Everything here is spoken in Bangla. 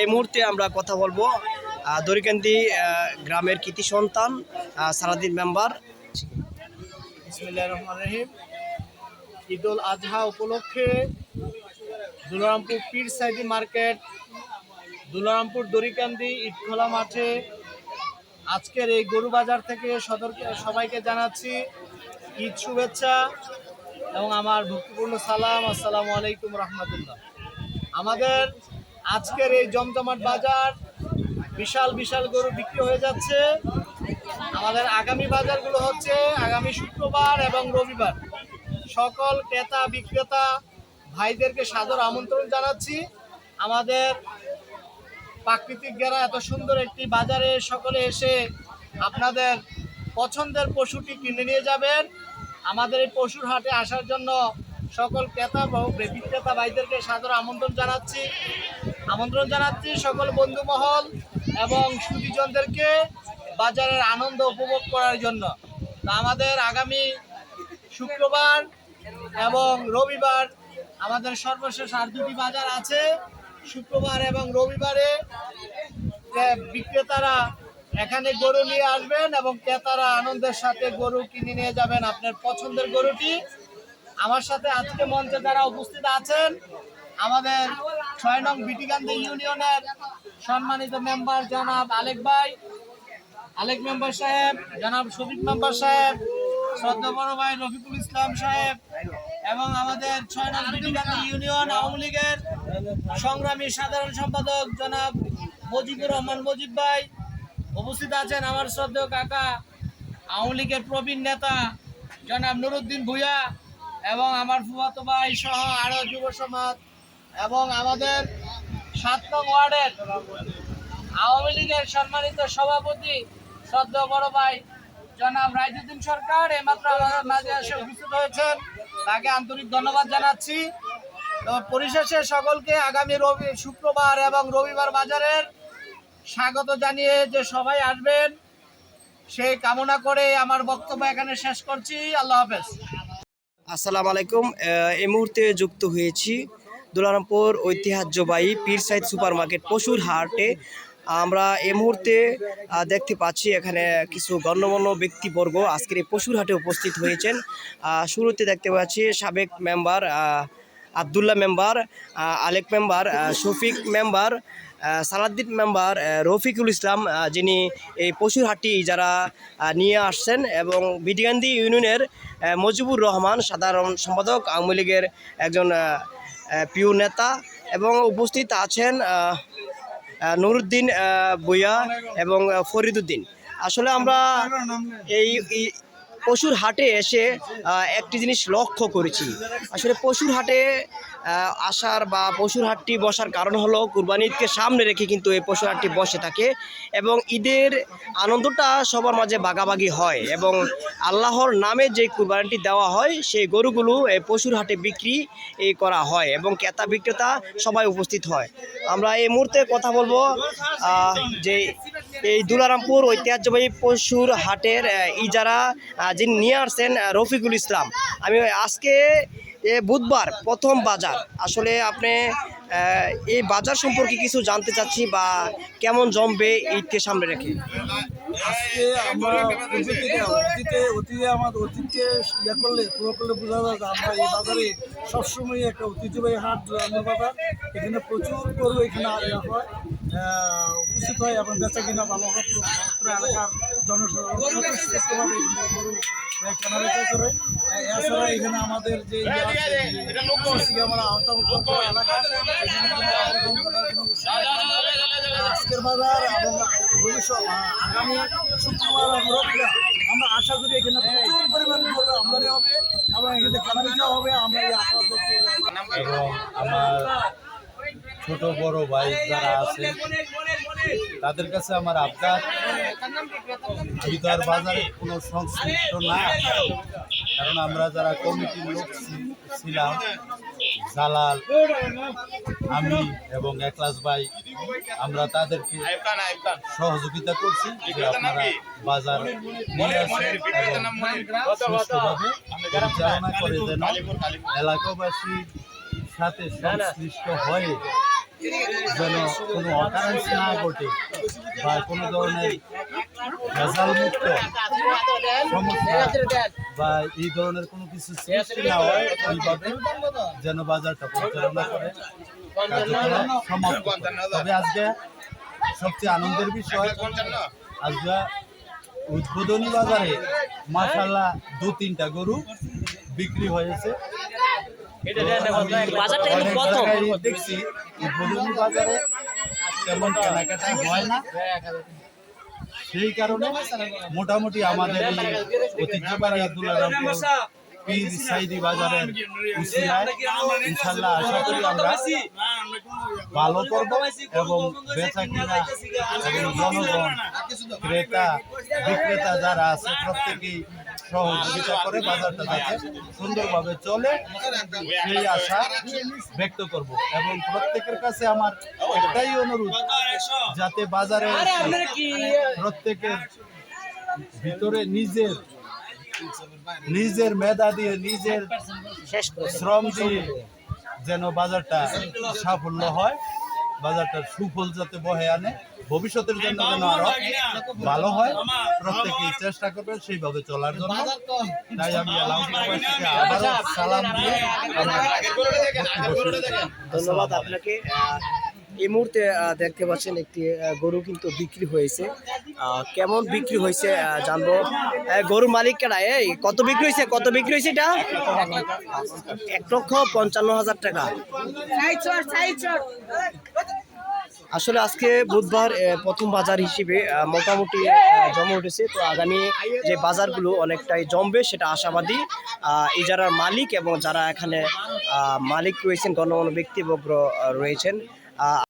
এই মুহূর্তে আমরা কথা বলব দরিকান্দি গ্রামের কৃতি সন্তান সারাদিন মেম্বার। রহিম। ঈদুল আজহা উপলক্ষে দুলারামপুর পীর সাইডি মার্কেট, দুলারামপুর দড়িকান্দি ইটখোলা মাঠে আজকের এই গরু বাজার থেকে সদরকে, সবাইকে জানাচ্ছি ঈদ শুভেচ্ছা এবং আমার ভক্তিপূর্ণ সালাম। আসসালামু আলাইকুম রহমতুল্লাহ। আমাদের আজকের এই জমজমাট বাজার বিশাল বিশাল গরু বিক্রি হয়ে যাচ্ছে। আমাদের আগামী বাজারগুলো হচ্ছে আগামী শুক্রবার এবং রবিবার। সকল ক্রেতা, বিক্রেতা, ভাইদেরকে সাদর আমন্ত্রণ জানাচ্ছি। আমাদের প্রাকৃতিক গেরা এত সুন্দর একটি বাজারে সকলে এসে আপনাদের পছন্দের পশুটি কিনে নিয়ে যাবেন। আমাদের এই পশুর হাটে আসার জন্য সকল ক্রেতা বিক্রেতা, ভাইদেরকে সাদর আমন্ত্রণ জানাচ্ছি। আমন্ত্রণ জানাচ্ছি সকল বন্ধু মহল এবং সুদীজনদেরকে বাজারের আনন্দ উপভোগ করার জন্য। তা আমাদের আগামী শুক্রবার এবং রবিবার আমাদের সর্বশেষ আর দুটি বাজার আছে। শুক্রবার এবং রবিবারে বিক্রেতারা এখানে গরু নিয়ে আসবেন এবং ক্রেতারা আনন্দের সাথে গরু কিনে নিয়ে যাবেন আপনার পছন্দের গরুটি। আমার সাথে আজকে মঞ্চে যারা উপস্থিত আছেন, আমাদের ছয় নং বিটিকান্দি ইউনিয়নের সম্মানিত মেম্বার জনাব আলেক ভাই। আলেক মেম্বার সাহেব, জনাব শফিক মেম্বার সাহেব শ্রদ্ধা বড় ভাই রফিকুল ইসলাম সাহেব এবং আমাদের ছয় নং বিটিকান্দি ইউনিয়ন আওয়ামী লীগের সংগ্রামী সাধারণ সম্পাদক জনাব মজিবুর রহমান মজিব ভাই। উপস্থিত আছেন আমার শ্রদ্ধেয় কাকা, আওয়ামী লীগের প্রবীণ নেতা জনাব নুরুদ্দিন ভুইয়া এবং আমার ফুফাতো ভাই সহ আরও যুব সমাজ এবং আমাদের সাত নং ওয়ার্ডের আওয়ামী লীগের সম্মানিত সভাপতি শ্রদ্ধা বড় ভাই জনাব রাইজুদ্দিন সরকার এমাত্র আমাদের মাঝে এসে উপস্থিত হয়েছেন। তাকে আন্তরিক ধন্যবাদ জানাচ্ছি। তো পরিশেষে সকলকে আগামী রবি, শুক্রবার এবং রবিবার বাজারের স্বাগত জানিয়ে যে সবাই আসবেন, সেই কামনা করে আমার বক্তব্য এখানে শেষ করছি। আল্লাহ হাফেজ। আসসালামু আলাইকুম। এই মুহূর্তে যুক্ত হয়েছি দুলারামপুর ঐতিহ্যবাহী পীর সাইদ সুপার মার্কেট পশুর হাটে আমরা এ মুহূর্তে দেখতে পাচ্ছি এখানে কিছু গণ্যমান্য ব্যক্তিবর্গ আজকের এই পশুর হাটে উপস্থিত হয়েছেন। শুরুতে দেখতে পাচ্ছি সাবেক মেম্বার আহ, Abdullah member Alek member Shafiq member Salauddin member Rafiqul Islam যিনি এই পশুর হাটটি যারা নিয়ে আসছেন এবং বিডিগান্ধী ইউনিয়নের মজিবুর রহমান সাধারণ সম্পাদক আওয়ামী লীগের একজন প্রিয় নেতা এবং উপস্থিত আছেন নুরুদ্দিন বুয়া এবং ফরিদুদ্দিন। আসলে আমরা এই পশুর হাটে এসে একটি জিনিস লক্ষ্য করেছি। আসলে পশুর হাটে আসার বা পশুর হাটটি বসার কারণ হলো কুরবানি ঈদকে সামনে রেখে কিন্তু এই পশুর হাটটি বসে থাকে এবং ঈদের আনন্দটা সবার মাঝে ভাগাভাগি হয় এবং আল্লাহর নামে যে কুরবানিটি দেওয়া হয়, সেই গরুগুলো এই পশুর হাটে বিক্রি করা হয় এবং ক্রেতা বিক্রেতা সবাই উপস্থিত হয়। আমরা এই মুহূর্তে কথা বলব যে এই দুলারামপুর ঐতিহ্যবাহী পশুর হাটের ইজারা যিনি নিয়ে আসছেন রফিকুল ইসলাম। আমি আজকে বুধবার প্রথম বাজার। আসলে আপনি এই বাজার সম্পর্কে কিছু জানতে চাচ্ছি বা কেমন জমবে ঈদকে সামনে রেখে? আজকে আমরা অতীতে অতীতে আমাদের অতীতকে ইয়ে করলে করলে বোঝা যায় আমরা এই বাজারে সবসময় একটা ঐতিহ্যবাহী হাট বাজার। এখানে প্রচুর গরু এখানে হয়। উপস্থিত হয় এবং বেচা কিনা ভালো হয় এলাকার জনসাধারণ এছাড়া এখানে আমাদের যে ইয়ে যে আওতাভুক্ত এলাকা আজকের বাজার এবং ভবিষ্যৎ আগামী শুক্রবার রবিবার আমরা আশা করি এখানে প্রচুর পরিমাণ আমদানি হবে এবং এখানে কেনাবেচা হবে। আমরা এই আমার ছোট, বড় ভাই যারা আছে, তাদের কাছে আমার আবদার। বিদার বাজারে কোনো সংশ্লিষ্ট না। কারণ আমরা যারা কমিটির লোক ছিলাম, জালাল, আমি এবং একলাস ভাই, আমরা তাদেরকে সহযোগিতা করছি আপনারা বাজার পরিচালনা করে যেন এলাকাবাসীর সাথে সংশ্লিষ্ট হয়ে যেন কোনো অকারেন্স না ঘটে বা কোনো ধরনের ভেজাল মুক্ত বা এই ধরনের কোনো কিছু সৃষ্টি না হয় ওইভাবে যেন বাজারটা পরিচালনা করে। তবে আজকে সবচেয়ে আনন্দের বিষয়, আজকে উদ্বোধনী বাজারে মাসাল্লাহ দু তিনটা গরু বিক্রি হয়েছে বাজারটা কিন্তু অনেক দেখছি বাজারে তেমন কেনাকাটা হয় না। সেই কারণে মোটামুটি আমাদের এই ঐতিহ্যবাহী দুলারামপুর পীর সাইদি বাজারের উসিলায় ইনশাল্লাহ আশা করি আমরা ভালো করব এবং বেচা কিনা এবং জনগণ ক্রেতা বিক্রেতা যারা আছে প্রত্যেকেই সহযোগিতা করে বাজারটা যাতে সুন্দরভাবে চলে সেই আশা ব্যক্ত করব এবং প্রত্যেকের কাছে আমার একটাই অনুরোধ যাতে বাজারে প্রত্যেকের ভিতরে নিজের নিজের মেধা দিয়ে নিজের শ্রম দিয়ে যেন বাজারটা সাফল্য হয় বাজারটার সুফল যাতে বহে আনে। ভবিষ্যতের জন্য যেন আরও ভালো হয় প্রত্যেকেই চেষ্টা করবে সেইভাবে চলার জন্য। তাই আমি আলহামদুলিল্লাহ আবারও সালাম দিয়ে। ধন্যবাদ আপনাকে। এই মুহূর্তে দেখতে পাচ্ছেন একটি গরু কিন্তু বিক্রি হয়েছে। কেমন বিক্রি হয়েছে জানব। গরুর মালিক কেনা এই কত বিক্রি হয়েছে? কত বিক্রি হয়েছে এটা? এক লক্ষ পঞ্চান্ন হাজার টাকা। আসলে আজকে বুধবার প্রথম বাজার হিসেবে মোটামুটি জমে উঠেছে। তো আগামী যে বাজারগুলো অনেকটাই জমবে সেটা আশাবাদী। ইজারার মালিক এবং যারা এখানে মালিক রয়েছেন গণমান্য ব্যক্তিবর্গ আহ, রয়েছেন